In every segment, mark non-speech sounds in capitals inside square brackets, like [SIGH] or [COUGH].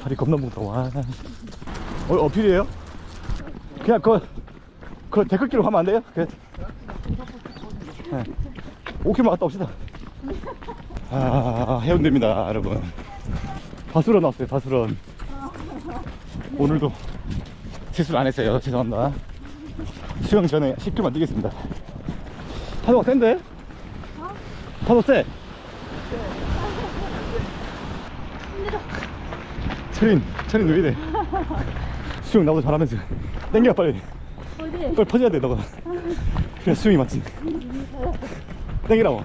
다리 겁나 무겁다 와 어, 어필이에요? 그냥 그, 그 데크길로 가면 안 돼요? 그, 네. 5km 갔다 옵시다 아 해운대입니다 여러분 바수런 왔어요 바수런 오늘도 실수를 안 했어요 죄송합니다 수영 전에 10km만 뛰겠습니다 파도가 센데? 파도 세? 철인 철인 왜 이래 수영 나보다 잘하면서 땡겨 빨리. 어디? 빨리 퍼져야 돼 너가. 그래 수영이 맞지. 땡기라고.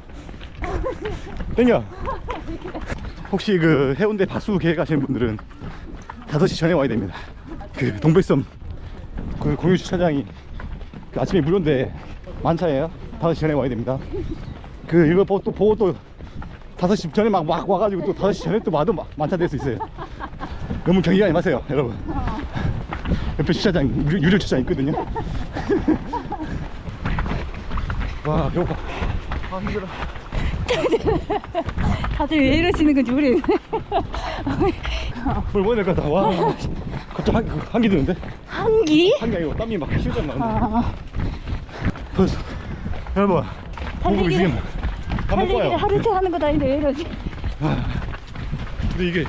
땡겨. 혹시 그 해운대 바수 계획 하시는 분들은 5시 전에 와야 됩니다. 그 동백섬 그 공유 주차장이 그 아침에 무료인데 만차예요? 5시 전에 와야 됩니다. 그 이거 보고 또 보고 또 5시 전에 막, 막 와가지고 또 5시 전에 또 와도 막 만차 될 수 있어요. 너무 경기하지 마세요 여러분. 옆에 주차장 유- 유료 주차장 있거든요. 와 배고파. 아 힘들어. 다들 왜 이러시는 건지 모르겠네. 뭘 먹어야 될것 같아? 와. 갑자기 한, 한기 드는데? 한기? 한기 아니고 땀이 막 실전 나는데 아, 벌써. 여러분 보고 달리기 달리기를 와요 하루 종일 하는 거 아닌데 왜 이러지? 근데 이게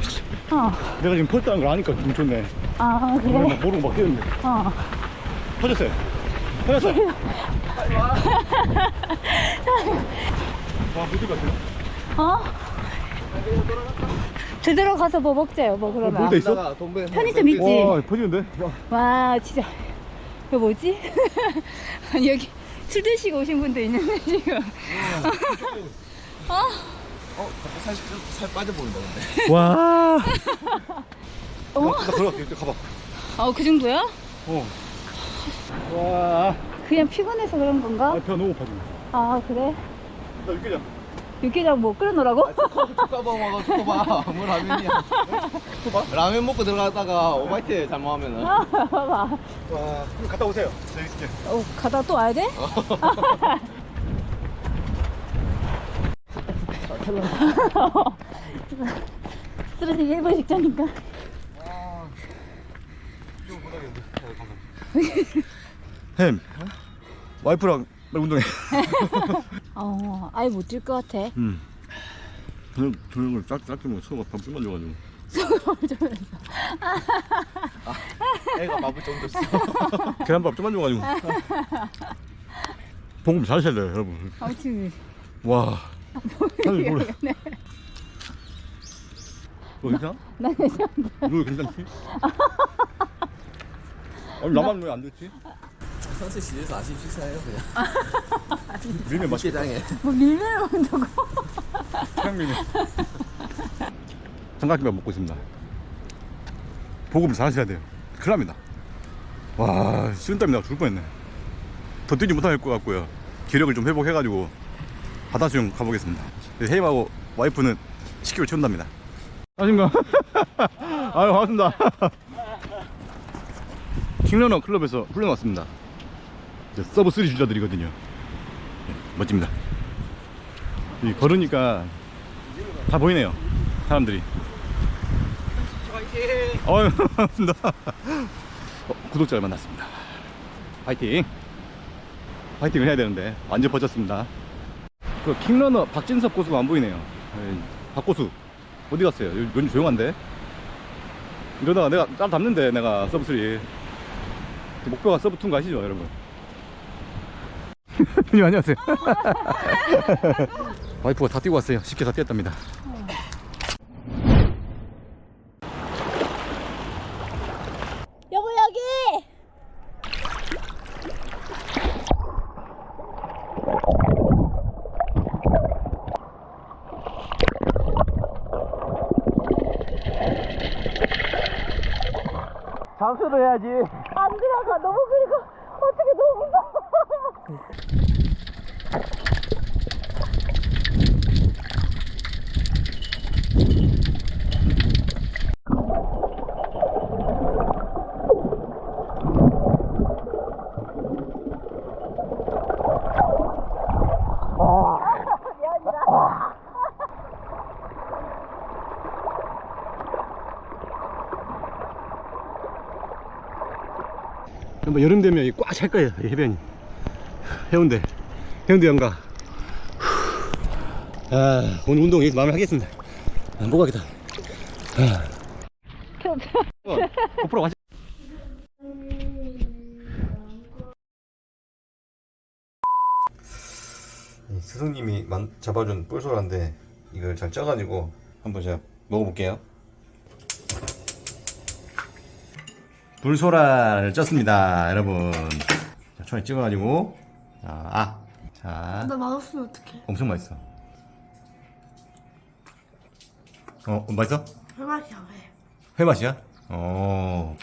어. 내가 지금 퍼졌다는 걸 아니까 좀 좋네 아, 오늘 그래? 막 모르고 막 뛰는데 어. 퍼졌어요 퍼졌어요 와 못뛸 것 같아 어? 제대로 가서 뭐 먹자요, 뭐 그러면. 어, 뭐 있어? 나가, 동백 편의점 있지? 와 퍼지는데 와. 와, 진짜. 이거 뭐지? [LAUGHS] 아니, 여기 술 드시고 오신 분도 있는데, 지금. 어? 어, 살, 살 빠져 보인다 근데. 와. 어? 나 걸어갈게. 이제 가봐. 아, 그 정도야? 어. 와. 그냥 피곤해서 그런 건가? 아, 배 너무 고파 지금. 아, 그래? 나 육개장. 육개장 뭐 끓여놓으라고? 초코바 먹어, 초코바. 뭐 라면이야. 초코바? 라면 먹고 들어갔다가 오바이트 잘못하면은. 아, 봐봐. 와. 그럼 갔다 오세요. 저 있을게. 어, 가다 또 와야 돼? [LAUGHS] 쓰러지기 일본 직전인가? 햄. 와이프랑 날 운동해. [LAUGHS] 어, 아예 못 뛸 것 같아. 음. 그냥 저녁을 짝 짧게 먹어. 서로가 밥 좀만 줘가지고. 애가 밥을 좀 줬어. 계란밥 좀만 줘가지고. 봉금 잘하셔야 돼요, 여러분. 아무튼 와. 사실 몰라. 너 괜찮아? 나 괜찮아. 너 괜찮지? 아니 나만 왜안 좋지? 선수 시에서 아침 식사해요 그냥. [LAUGHS] 밀면 맛있겠다. 식장에. 뭐 밀면을 먹는다고? 태양밀면. 삼각김밥 먹고 있습니다. 보급을 잘하셔야 돼요. 큰일 납니다. 와, 식은땀이 나고 죽을 뻔했네. 더 뛰지 못할 것 같고요. 기력을 좀 회복해가지고 바다 수영 가보겠습니다. 헤이하고 와이프는 10km 채운답니다. 안녕하십니까. [LAUGHS] 아유, 반갑습니다. [LAUGHS] 킹러너 클럽에서 훈련 왔습니다. 서브 3 주자들이거든요. 네, 멋집니다. 이 걸으니까 다 보이네요. 사람들이. 어유 반갑습니다. 어, 구독자를 만났습니다. 파이팅. 파이팅을 해야 되는데 완전 버텼습니다. 그 킹러너 박진섭 고수가 안 보이네요. 에이, 박고수 어디 갔어요? 요- 요즘 조용한데. 이러다가 내가 짤 잡는데 내가 서브 3 목표가 서브 2인 거 아시죠, 여러분? [LAUGHS] 형님 안녕하세요. [LAUGHS] 와이프가 다 뛰고 왔어요. 쉽게 다 뛰었답니다. 여보 여기! 잠수를 해야지. 안 들어가 너무 그리고 어떻게 너무 무서워. 뭐 여름 되면 꽉 찰 거예요 해변이. 해운대 해운대 연가. 아 오늘 운동 여기서 마음에 하겠습니다. 안 보고 가겠다. 어, 고프로 같이 스승님이 만, 잡아준 뿔소라인데 이걸 잘 쪄가지고 한번 제가 먹어볼게요. 불소라를 쪘습니다 여러분. 자, 초에 찍어가지고 자, 아, 자. 나 맛없으면 어떡해? 엄청 맛있어. 어 맛있어? 회맛이야 회. 회 맛이야? 어.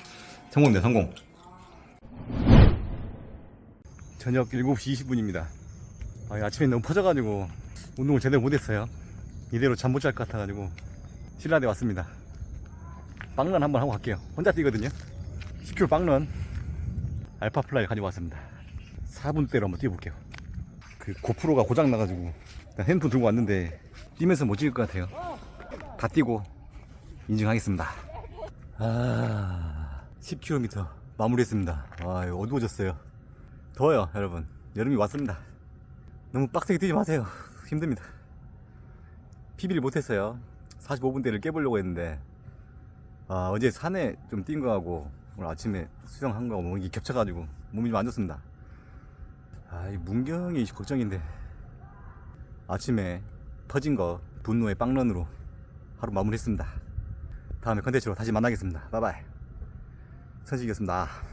성공네 성공. 저녁 7시 20분입니다. 아, 아침에 너무 퍼져가지고 운동을 제대로 못했어요. 이대로 잠 못 잘 것 같아가지고 신라대 왔습니다. 빵런 한번 하고 갈게요. 혼자 뛰거든요. 10km 빵런. 알파 플라이 가지고 왔습니다 4분대로 한번 뛰어볼게요. 그 고프로가 고장 나가지고 핸드폰 들고 왔는데 뛰면서 못 찍을 것 같아요. 다 뛰고 인증하겠습니다. 아 10km 마무리했습니다. 아 어두워졌어요. 더워요 여러분. 여름이 왔습니다. 너무 빡세게 뛰지 마세요. 힘듭니다. PB를 못했어요. 45분대를 깨보려고 했는데 아 어제 산에 좀 뛴 거하고 오늘 아침에 수영한 거하고 몸이 겹쳐가지고 몸이 좀 안 좋습니다 아 이 문경이 걱정인데. 아침에 퍼진 거 분노의 빵런으로 하루 마무리했습니다. 다음에 컨텐츠로 다시 만나겠습니다. 바이바이. 선식이었습니다